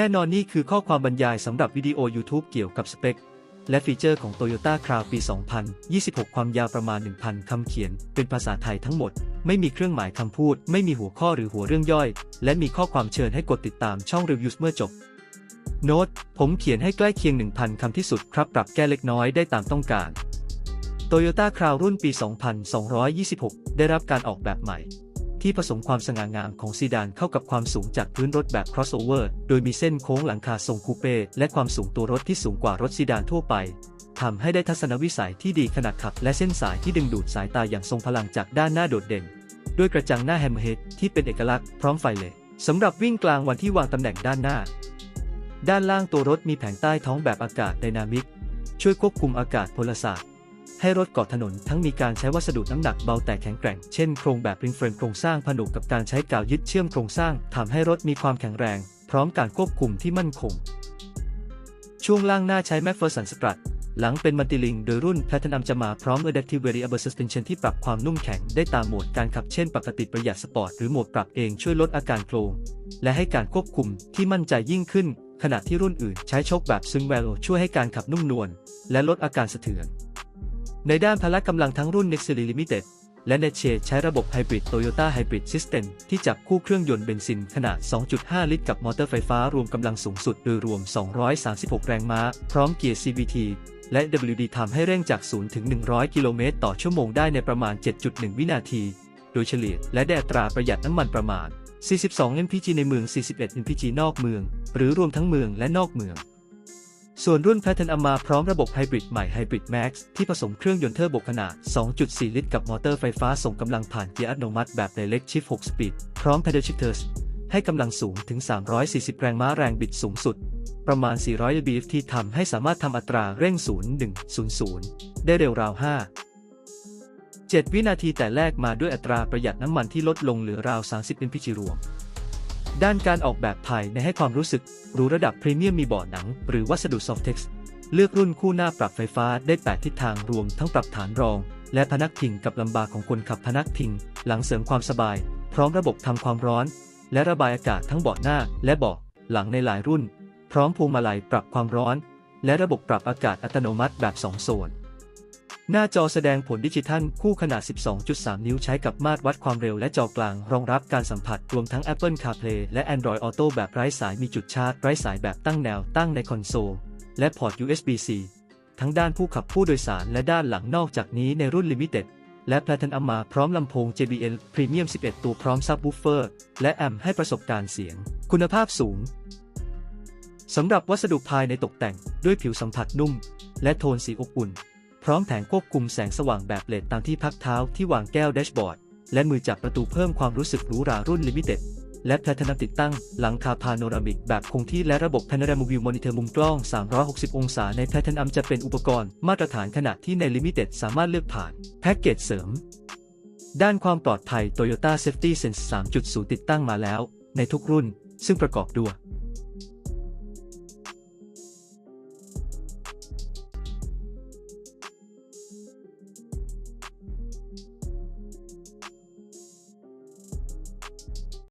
แน่นอนนี่คือข้อความบรรยายสำหรับวิดีโอ YouTube เกี่ยวกับสเปค และฟีเจอร์ของ Toyota Crown ปี 2026 ความยาวประมาณ 1,000 คำเขียน เป็นภาษาไทยทั้งหมด ไม่มีเครื่องหมายคำพูด ไม่มีหัวข้อหรือหัวเรื่องย่อย และมีข้อความเชิญให้กดติดตามช่องรีวิวเมื่อจบ โน้ต ผมเขียนให้ใกล้เคียง 1,000 คำที่สุดครับ ปรับแก้เล็กน้อยได้ตามต้องการ Toyota Crown รุ่นปี 2226 ได้รับการออกแบบใหม่ ที่ผสมความสง่างามของซีดานเข้ากับความสูงจากพื้นรถแบบ crossover โดยมีเส้นโค้งหลังคาทรงคูเป้และความสูงตัวรถที่สูงกว่ารถซีดานทั่วไปทำให้ได้ทัศนวิสัยที่ดีขนาดขับ และเส้นสายที่ดึงดูดสายตาอย่างทรงพลังจากด้านหน้าโดดเด่น ด้วยกระจังหน้าแฮมเฮดที่เป็นเอกลักษณ์พร้อมไฟเลสำหรับวิ่งกลางวันที่วางตำแหน่งด้านหน้า ด้านล่างตัวรถมีแผงใต้ท้องแบบอากาศไดนามิก ช่วยควบคุมอากาศพลศาสตร์ ให้รถเกาะถนนทั้งมีการใช้วัสดุน้ำหนักเบาแต่แข็งแกร่ง เช่นโครงแบบริงเฟรมโครงสร้างผนวกกับการใช้กาวยึดเชื่อมโครงสร้างทำให้รถมีความแข็งแรง พร้อมการควบคุมที่มั่นคง ช่วงล่างหน้าใช้แม c เฟอร์สันสตรัทหลังเป็นมัลติลิงโดยรุ่น Platinum จะมาพร้อม Adaptive Variable Suspension ที่ปรับความนุ่มแข็งได้ตามโหมดการขับเช่น ปกติประหยัดสปอร์ตหรือโหมดปรับเองช่วยลดอาการโครงและให้การควบคุมที่มั่นใจยิ่งขึ้น ขณะที่รุ่นอื่นใช้โชคแบบซึ่งแวลช่วยให้การขับนุ่มนวลและลดอาการสะเทือน ในด้านพละกำลังทั้งรุ่น Next Series Limited และ n e t c h e ใช้ระบบไฮบริด Toyota Hybrid System ที่จับคู่เครื่องยนต์เบนซินขนาด 2.5 ลิตรกับมอเตอร์ไฟฟ้ารวมกำลังสูงสุดโดยรวม 236 แรงม้า พร้อมเกียร์ CVT และ WD ทำให้เร่งจาก 0 ถึง 100 กิโลเมตรต่อชั่วโมงได้ในประมาณ 7.1 วินาที โดยเฉลี่ยและได้ตราประหยัดน้ำมันประมาณ 42 mpg ในเมือง 41 mpg นอกเมือง หรือรวมทั้งเมืองและนอกเมือง ส่วนรุ่น Platinum มาพร้อมระบบไฮบริดใหม่ Hybrid Max ที่ผสมเครื่องยนต์เทอร์โบขนาด 2.4 ลิตร กับมอเตอร์ไฟฟ้าส่งกำลังผ่านเกียร์อัตโนมัติแบบ Direct Shift 6 Speed พร้อม Pedal Shifters ให้กำลังสูงถึง 340 แรงม้าแรงบิดสูงสุด ประมาณ 400 bf ที่ทำให้สามารถทำอัตราเร่ง 0-100 ได้เร็วราว 5 7 วินาทีแต่แรกมาด้วยอัตราประหยัดน้ำมันที่ลดลงเหลือราว 30 mpg รวม ด้านการออกแบบภายในให้ความรู้สึกหรูระดับพรีเมียมมีเบาะหนัง หรือวัสดุ Softex เลือกรุ่นคู่หน้าปรับไฟฟ้าได้ 8 ทิศทางรวมทั้งปรับฐานรอง และพนักพิงกับลำบากของคนขับพนักพิง หลังเสริมความสบาย พร้อมระบบทำความร้อน และระบายอากาศทั้งเบาะหน้า และเบาะหลังในหลายรุ่น พร้อมพวงมาลัยปรับความร้อน และระบบปรับอากาศอัตโนมัติแบบ 2 โซน หน้าจอแสดงผลดิจิทัลคู่ขนาด 12.3 นิ้วใช้กับมาตรวัดความเร็วและจอกลาง รองรับการสัมผัสรวมทั้ง Apple CarPlay และ Android Auto แบบไร้สายมีจุดชาร์จไร้สายแบบตั้งแนวตั้งในคอนโซล และพอร์ต USB-C ทั้งด้านผู้ขับผู้โดยสารและด้านหลังนอกจากนี้ในรุ่น Limited และ Platinum มาพร้อมลำโพง JBL Premium 11 ตัวพร้อมซับ Woofer และแอมป์ให้ประสบการณ์เสียง คุณภาพสูงสำหรับวัสดุภายในตกแต่งด้วยผิวสัมผัสนุ่ม และโทนสีอบอุ่น พร้อมแผงควบคุมแสงสว่างแบบเลดตามที่พักเท้าที่วางแก้วแดชบอร์ด และมือจับประตูเพิ่มความรู้สึกหรูหรารุ่นลิมิเต็ดและแพลทนัมติดตั้งหลังคาพาโนรามิกแบบคงที่และระบบ Panorama View Monitor มุมกล้อง 360 องศาในแพลทนัมจะเป็นอุปกรณ์มาตรฐานขณะที่ในลิมิเต็ดสามารถเลือกผ่านแพ็กเกจเสริม ด้านความปลอดภัย Toyota Safety Sense 3.0 ติดตั้งมาแล้ว ในทุกรุ่น ซึ่งประกอบด้วย